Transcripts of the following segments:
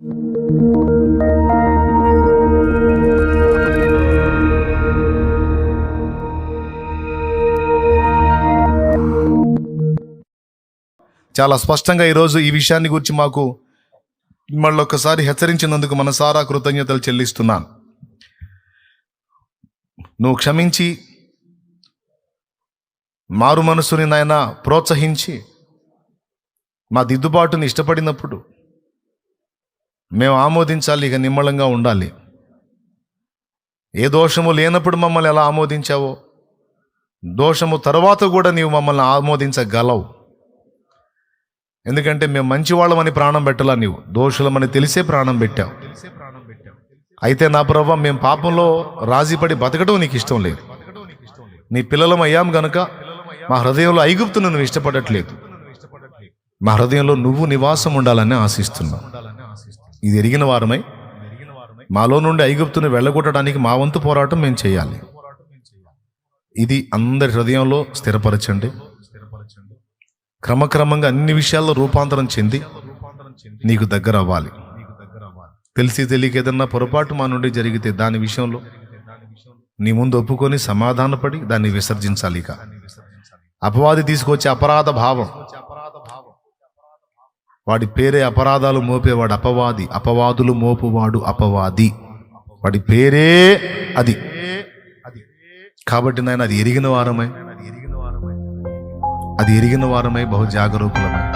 చాలా స్పష్టంగా ఈరోజు ఈ విషయాన్ని గురించి మాకు మళ్ళీ ఒక్కసారి హెచ్చరించినందుకు మనసారా కృతజ్ఞతలు చెల్లిస్తున్నాను. నువ్వు క్షమించి మారు మనసుని నాయన ప్రోత్సహించి మా దిద్దుబాటుని ఇష్టపడినప్పుడు మేము ఆమోదించాలి ఇక నిమ్మళంగా ఉండాలి. ఏ దోషము లేనప్పుడు మమ్మల్ని ఎలా ఆమోదించావో? దోషము తర్వాత కూడా నీవు మమ్మల్ని ఆమోదించగలవు. ఎందుకంటే మేము మంచివాళ్ళమని ప్రాణం పెట్టలా నీవు. దోషులమని తెలిసే ప్రాణం పెట్టావు. అయితే నా ప్రభావ మేము పాపంలో రాజీపడి బతకడం నీకు ఇష్టం లేదు. నీ పిల్లలం అయ్యాం గనుక మా హృదయంలో ఐగుప్తు నువ్వు ఇష్టపడట్లేదు. మా హృదయంలో నువ్వు నివాసం ఉండాలని ఆశిస్తున్నావు ఇది ఎరిగిన వారమై మాలో నుండి ఐగుప్తును వెళ్ళగొట్టడానికి మా వంతు పోరాటం మేము చేయాలి. ఇది అందరి హృదయంలో స్థిరపరచండి. క్రమక్రమంగా అన్ని విషయాల్లో రూపాంతరం చెంది నీకు దగ్గర అవ్వాలి. తెలిసి తెలియక ఏదన్నా పొరపాటు మా నుండి జరిగితే దాని విషయంలో నీ ముందు ఒప్పుకొని సమాధానపడి దాన్ని విసర్జించాలి ఇక. అపవాది తీసుకొచ్చే అపరాధ భావం వాడి పేరే అపరాధాలు మోపేవాడు అపవాది అపవాదులు మోపువాడు అపవాది. వాడి పేరే అది. కాబట్టి నాయన అది ఎరిగిన వారమై. అది ఎరిగిన వారమై బహు జాగరూకులమై.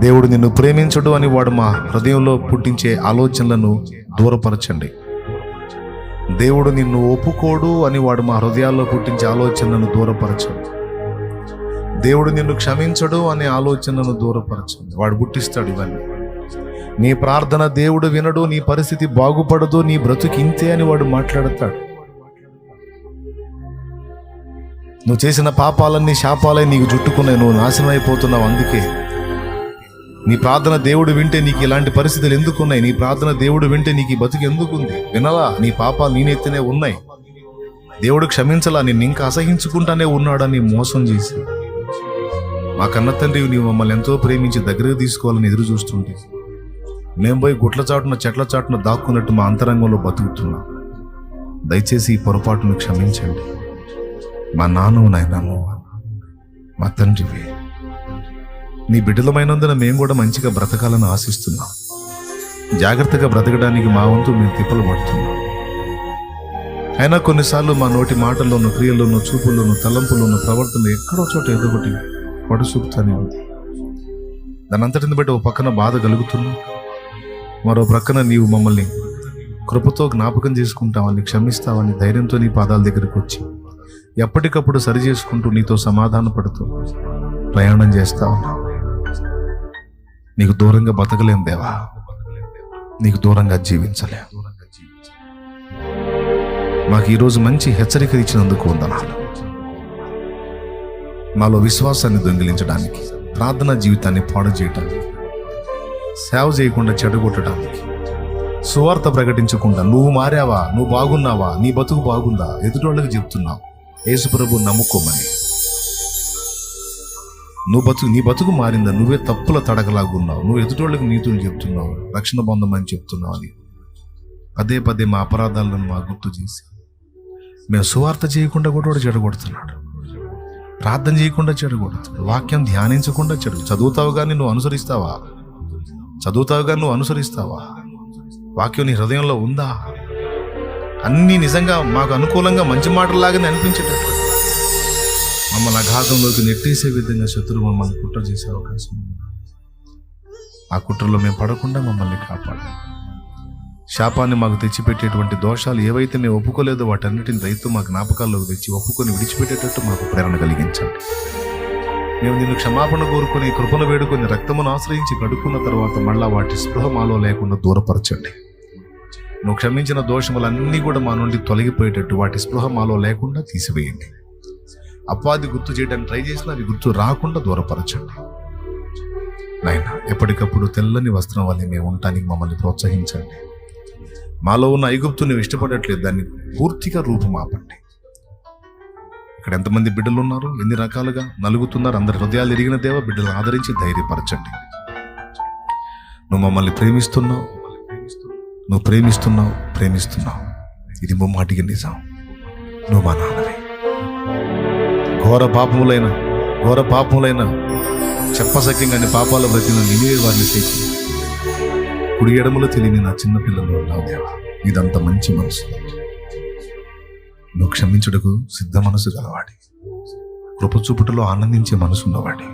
దేవుడు నిన్ను ప్రేమించడు అని వాడు మా హృదయంలో పుట్టించే ఆలోచనలను దూరపరచండి. దేవుడు నిన్ను ఒప్పుకోడు అని వాడు మా హృదయాల్లో పుట్టించే ఆలోచనలను దూరపరచండి. దేవుడు నిన్ను క్షమించడు అనే ఆలోచనను దూరపరచండి. వాడు పుట్టిస్తాడు ఇవన్నీ. నీ ప్రార్థన దేవుడు వినడు నీ పరిస్థితి బాగుపడదు నీ బ్రతుకు ఇంతే అని వాడు మాట్లాడతాడు. నువ్వు చేసిన పాపాలన్నీ శాపాలై నీకు చుట్టుకున్నాయి నువ్వు నాశనం అయిపోతున్నావు అందుకే. నీ ప్రార్థన దేవుడు వింటే నీకు ఇలాంటి పరిస్థితులు ఎందుకున్నాయి? నీ ప్రార్థన దేవుడు వింటే నీకు ఈ బతుకు ఎందుకుంది? వినలా? నీ పాపాలు నేనెత్తినే ఉన్నాయి. దేవుడు క్షమించలా? నిన్ను ఇంకా అసహించుకుంటానే ఉన్నాడని మోసం చేసి మా కన్న తండ్రి నీవు మమ్మల్ని ఎంతో ప్రేమించి దగ్గరకు తీసుకోవాలని ఎదురు చూస్తుంటే మేము పోయి గుట్ల చాటున చెట్ల చాటున దాక్కున్నట్టు మా అంతరంగంలో బతుకుతున్నాం. దయచేసి ఈ పొరపాటును క్షమించండి. మా నాన్న నాయనమ్మ మా తండ్రివి. నీ బిడ్డలమైనందున మేము కూడా మంచిగా బ్రతకాలని ఆశిస్తున్నాం. జాగ్రత్తగా బ్రతకడానికి మా వంతు మేము తిప్పలు పడుతున్నాం. అయినా కొన్నిసార్లు మా నోటి మాటల్లోనూ క్రియల్లోనూ చూపుల్లోనూ తలంపుల్లోనూ ప్రవర్తనలు ఎక్కడో చోట ఏదో ఒకటి పడుసూపుతానే ఉంది. దాని అంతటిని బట్టి ఒక పక్కన బాధ కలుగుతున్నా మరో ప్రక్కన నీవు మమ్మల్ని కృపతో జ్ఞాపకం చేసుకుంటావని క్షమిస్తావని ధైర్యంతో నీ పాదాల దగ్గరికి వచ్చి ఎప్పటికప్పుడు సరి చేసుకుంటూ నీతో సమాధాన పడుతూ ప్రయాణం చేస్తా ఉన్నావు. నీకు దూరంగా బతకలేం దేవా. నీకు దూరంగా జీవించలేం. మాకు ఈరోజు మంచి హెచ్చరిక ఇచ్చినందుకు వందనాలు. మాలో విశ్వాసాన్ని దొంగిలించడానికి ప్రార్థనా జీవితాన్ని పాడు చేయటానికి సేవ చేయకుండా చెడగొట్టడానికి సువార్త ప్రకటించకుండా నువ్వు మారావా? నువ్వు బాగున్నావా? నీ బతుకు బాగుందా? ఎదుటోళ్ళకి చెప్తున్నావు. యేసుప్రభు నమ్ముకోమని. నువ్వు బతుకు నీ బతుకు మారిందా? నువ్వే తప్పుల తడకలాగున్నావు. నువ్వు ఎదుటోళ్ళకి నీతులు చెప్తున్నావు. రక్షణ పొందమని చెప్తున్నావు అని. పదే పదే మా అపరాధాలను మా గుర్తు చేసి. మేము సువార్త చేయకుండా కూడా చెడగొడుతున్నాడు. ప్రార్థన చేయకుండా చెడగూడదు వాక్యం ధ్యానించకుండా చెడు చదువుతావు కానీ నువ్వు అనుసరిస్తావా? చదువుతావు కానీ నువ్వు అనుసరిస్తావా? వాక్యం నీ హృదయంలో ఉందా? అన్నీ నిజంగా మాకు అనుకూలంగా మంచి మాటలాగానే అనిపించేటట్టు. మమ్మల్ని అఘాతంలోకి నెట్టేసే విధంగా శత్రువు మమ్మల్ని కుట్ర చేసే అవకాశం ఉంది. ఆ కుట్రలో మేము పడకుండా మమ్మల్ని కాపాడాలి. శాపాన్ని మాకు తెచ్చిపెట్టేటువంటి దోషాలు ఏవైతే మేము ఒప్పుకోలేదో వాటన్నిటిని రైతు మా జ్ఞాపకాల్లోకి తెచ్చి ఒప్పుకొని విడిచిపెట్టేటట్టు మాకు ప్రేరణ కలిగించండి. మేము నిన్ను క్షమాపణ కోరుకుని కృపను వేడుకొని రక్తమును ఆశ్రయించి కడుక్కున్న తర్వాత మళ్ళా వాటి స్పృహ మాలో లేకుండా దూరపరచండి. నువ్వు క్షమించిన దోషములన్నీ కూడా మా నుండి తొలగిపోయేటట్టు వాటి స్పృహ మాలో లేకుండా తీసివేయండి. అపాది గుర్తు చేయడానికి ట్రై చేసినా అవి గుర్తు రాకుండా దూరపరచండి. నాయన ఎప్పటికప్పుడు తెల్లని వస్త్రం వల్ల మేము ఉండటానికి మమ్మల్ని ప్రోత్సహించండి. మాలో ఉన్న ఐగుప్తుని ఇష్టపడట్లేదు దాన్ని పూర్తిగా రూపుమాపండి. ఇక్కడ ఎంతమంది బిడ్డలు ఉన్నారు ఎన్ని రకాలుగా? నలుగుతున్నారు. అందరి హృదయాలు ఎరిగిన దేవ బిడ్డలను ఆదరించి ధైర్యపరచండి. నువ్వు మమ్మల్ని ప్రేమిస్తున్నావు. నువ్వు ప్రేమిస్తున్నావు ప్రేమిస్తున్నావు. ఇది ముమ్మాటికి నిజం. నువ్వు మా నాన్నవే. ఘోర పాపములైన ఘోర పాపములైన చెప్పసక్యంగాని పాపాల బ్రతిన నినే వారిని చేసి కుడి ఎడములో తెలియని నా చిన్న పిల్లలు ఉన్నావు. దేవా ఇదంత మంచి మనసు. నువ్వు క్షమించుటకు సిద్ధ మనసు గలవాడి. కృపచూపుటలో ఆనందించే మనసు ఉన్నవాడి.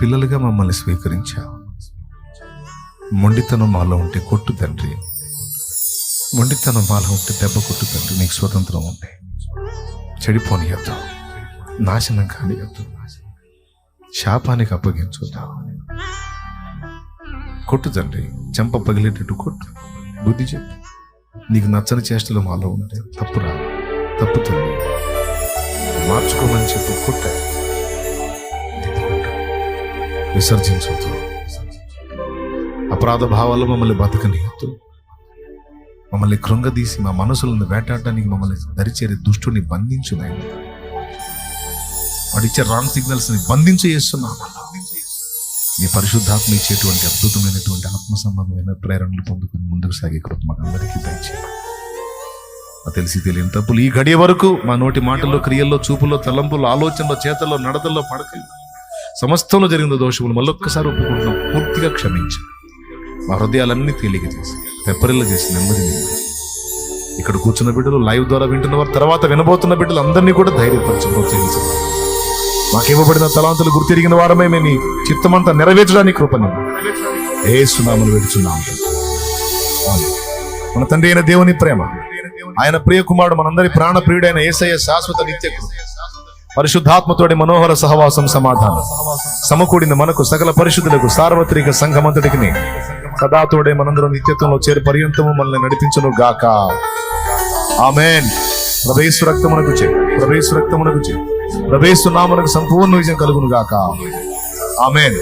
పిల్లలుగా మమ్మల్ని స్వీకరించావు. మొండితనం మాలో ఉంటే కొట్టు తండ్రి. మొండితనం మాలో ఉంటే దెబ్బ కొట్టు తండ్రి. నీకు స్వతంత్రం ఉంటే చెడిపోనియద్దు. నాశనం కానియద్దు. శాపానికి అప్పగించుద్దాం. కొట్టు తండ్రి. చెంప పగిలేటట్టు కొట్టు. బుద్ధి చెప్పు. నీకు నచ్చని చేష్టలు మాలో ఉంటే తప్పురా తప్పు తండ్రి. మార్చుకోమని చెప్పు కొట్ట. విసర్జించవద్దు అపరాధ భావాలు మమ్మల్ని బతకనియొద్దు. మమ్మల్ని కృంగదీసి మా మనసులను వేటాడడానికి మమ్మల్ని దరిచేరే దుష్టుని బంధించు వాడిచ్చే రాంగ్ సిగ్నల్స్ని బంధించి మీ పరిశుద్ధాత్మ ఇచ్చేటువంటి అద్భుతమైనటువంటి ఆత్మ సంబంధమైన ప్రేరణలు పొందుకుని ముందుకు సాగే కృప మాకు అందరికీ దయచేయండి. తెలిసి తెలియని తప్పులు ఈ గడియ వరకు మా నోటి మాటల్లో క్రియల్లో చూపుల్లో తలంపుల్లో ఆలోచనలో చేతల్లో నడతల్లో పడకలు సమస్తంలో జరిగిన దోషములు మళ్ళొక్కసారి ఒప్పుకుంటున్నాం. పూర్తిగా క్షమించి మా హృదయాలన్నీ తేలిక చేసి పెప్పరిల్ల చేసి నెమ్మది ఇక్కడ కూర్చున్న బిడ్డలు లైవ్ ద్వారా వింటున్న వారు తర్వాత వినబోతున్న బిడ్డలు అందరినీ కూడా ధైర్యపరచు ప్రోత్సహించారు మాకు ఇవ్వబడిన తలాంతులు గుర్తిరిగిన వారమే మేము చిత్తమంతా నెరవేర్చడానికి కృపను ఏ సునామను పెడుచున్నాము మన తండ్రి అయిన దేవుని ప్రేమ ఆయన ప్రియ కుమారుడు మనందరి ప్రాణ ప్రియుడైన ఏసయ్య శాశ్వత నిత్య పరిశుద్ధాత్మతోడి మనోహర సహవాసం సమాధానం సమకూడిన మనకు సకల పరిశుద్ధులకు సార్వత్రిక సంఘమంతటికి సదాతోడే మనందరం నిత్యత్వంలో చేరు పర్యంతము మనల్ని నడిపించను గాక. ఆమెన్. ప్రభేసు రక్తమునకు చే ప్రభేసు రక్తమునకు చే ప్రభేసు సంపూర్ణ విజయం కలుగును గాక ఆమెన్.